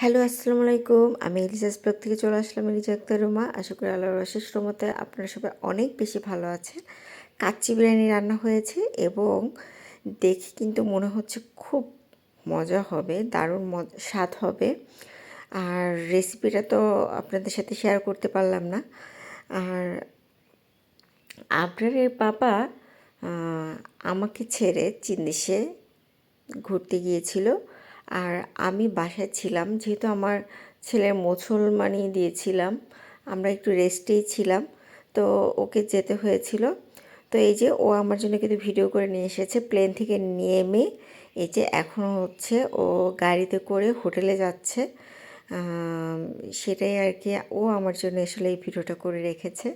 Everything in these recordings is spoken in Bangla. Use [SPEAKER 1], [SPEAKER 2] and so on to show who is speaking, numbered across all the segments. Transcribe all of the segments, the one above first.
[SPEAKER 1] হ্যালো, আসসালামু আলাইকুম। আমি এলিজাস ব্লগ থেকে চলে আসলাম এলিজা আক্তার রুমা। আশা করি আল্লাহর অশেষ রহমতে আপনারা সবাই অনেক বেশি ভালো আছেন। কাচ্চি বিরিয়ানি রান্না হয়েছে এবং দেখে কিন্তু মনে হচ্ছে খুব মজা হবে, দারুণ স্বাদ হবে। আর রেসিপিটা তো আপনাদের সাথে শেয়ার করতে পারলাম না। আর আপনারের বাবা আমাকে ছেড়ে চীন দেশে ঘুরতে গিয়েছিল। আর আমি বাসায় ছিলাম, যেহেতু আমার ছেলের মুসলমানি দিয়েছিলাম, আমরা একটু রেস্টেই ছিলাম, তো ওকে যেতে হয়েছিল। তো এই যে ও আমার জন্য কিন্তু ভিডিও করে নিয়ে এসেছে, প্লেন থেকে নেমে এই যে এখন হচ্ছে ও গাড়িতে করে হোটেলে যাচ্ছে। সেটাই আর কি, ও আমার জন্য আসলে এই ভিডিওটা করে রেখেছে।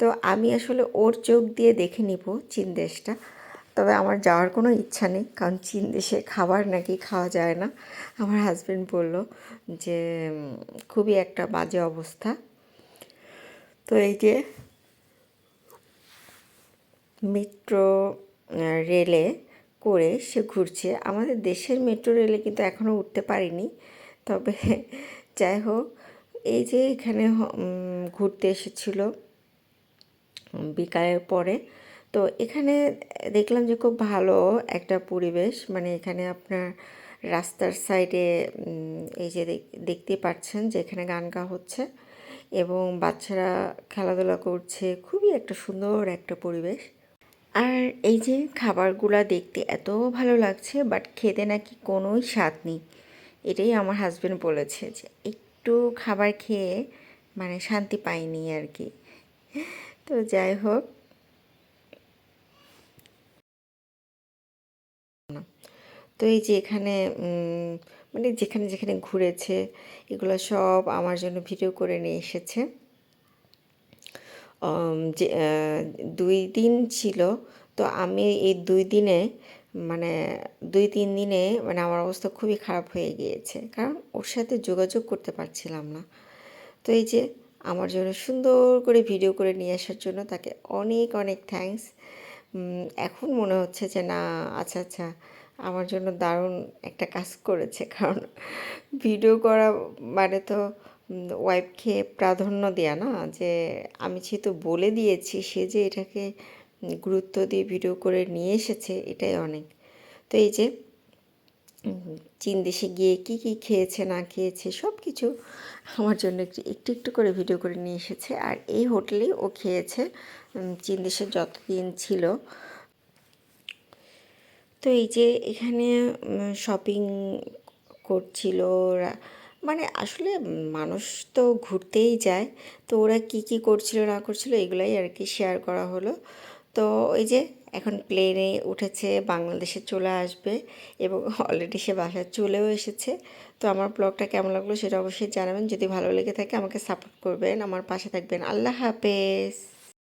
[SPEAKER 1] তো আমি আসলে ওর চোখ দিয়ে দেখে নিব চীন দেশটা। তবে আমার যাওয়ার কোনো ইচ্ছা নেই। কারণ চীন দেশে খাবার নাকি খাওয়া যায় না। আমার হাজব্যান্ড বলল যে খুবই একটা বাজে অবস্থা। তো এই যে মেট্রো রেলে করে সে ঘুরছে। আমাদের দেশের মেট্রো রেলে কিন্তু এখনও উঠতে পারিনি। তবে যাই হোক, এই যে এখানে ঘুরতে এসেছিল বিকালের পরে। তো এখানে দেখলাম যে খুব ভালো একটা পরিবেশ। মানে এখানে আপনার রাস্তার সাইডে এই যে দেখ- দেখতেই পাচ্ছেন যে এখানে গান গাওয়া হচ্ছে এবং বাচ্চারা খেলাধুলা করছে। খুবই একটা সুন্দর একটা পরিবেশ। আর এই যে খাবারগুলা দেখতে এত ভালো লাগছে, বাট খেতে নাকি কোনোই স্বাদ নেই। এটাই আমার হাজব্যান্ড বলেছে যে একটু খাবার খেয়ে মানে শান্তি পাইনি আর কি। তো যাই হোক তো এই যে এখানে মানে যেখানে যেখানে ঘুরেছে, এগুলো সব আমার জন্য ভিডিও করে নিয়ে এসেছে। যে দুই দিন ছিল, তো আমি এই দুই দিনে মানে দুই তিন দিনে মানে আমার অবস্থা খুবই খারাপ হয়ে গিয়েছে, কারণ ওর সাথে যোগাযোগ করতে পারছিলাম না। তো এই যে আমার জন্য সুন্দর করে ভিডিও করে নিয়ে আসার জন্য তাকে অনেক অনেক থ্যাঙ্কস এখন মনে হচ্ছে যে না আচ্ছা আচ্ছা আমার জন্য দারুণ একটা কাজ করেছে। কারণ ভিডিও করা মানে তো ওয়াইফকে প্রাধান্য দেয়া না। যে আমি যেহেতু বলে দিয়েছি, সে যে এটাকে গুরুত্ব দিয়ে ভিডিও করে নিয়ে এসেছে, এটাই অনেক। তো এই যে চীন দেশে গিয়ে কি কি খেয়েছে, না খেয়েছে সব কিছু আমার জন্য একটু একটু একটু করে ভিডিও করে নিয়ে এসেছে। আর এই হোটেলেই ও খেয়েছে চীন দেশে যতদিন ছিল। তো এই যে এখানে শপিং করছিল ওরা। মানে আসলে মানুষ তো ঘুরতেই যায়, তো ওরা কি কি করছিল না করছিল এগুলাই আর কি শেয়ার করা হলো। তো ওই যে এখন প্লেনে উঠেছে, বাংলাদেশে চলে আসবে এবং অলরেডি সে বাসায় চলেও এসেছে। তো আমার ব্লগটা কেমন লাগল সেটা অবশ্যই জানাবেন। যদি ভালো লেগে থাকে আমাকে সাপোর্ট করবেন, আমার পাশে থাকবেন। আল্লাহ হাফেজ।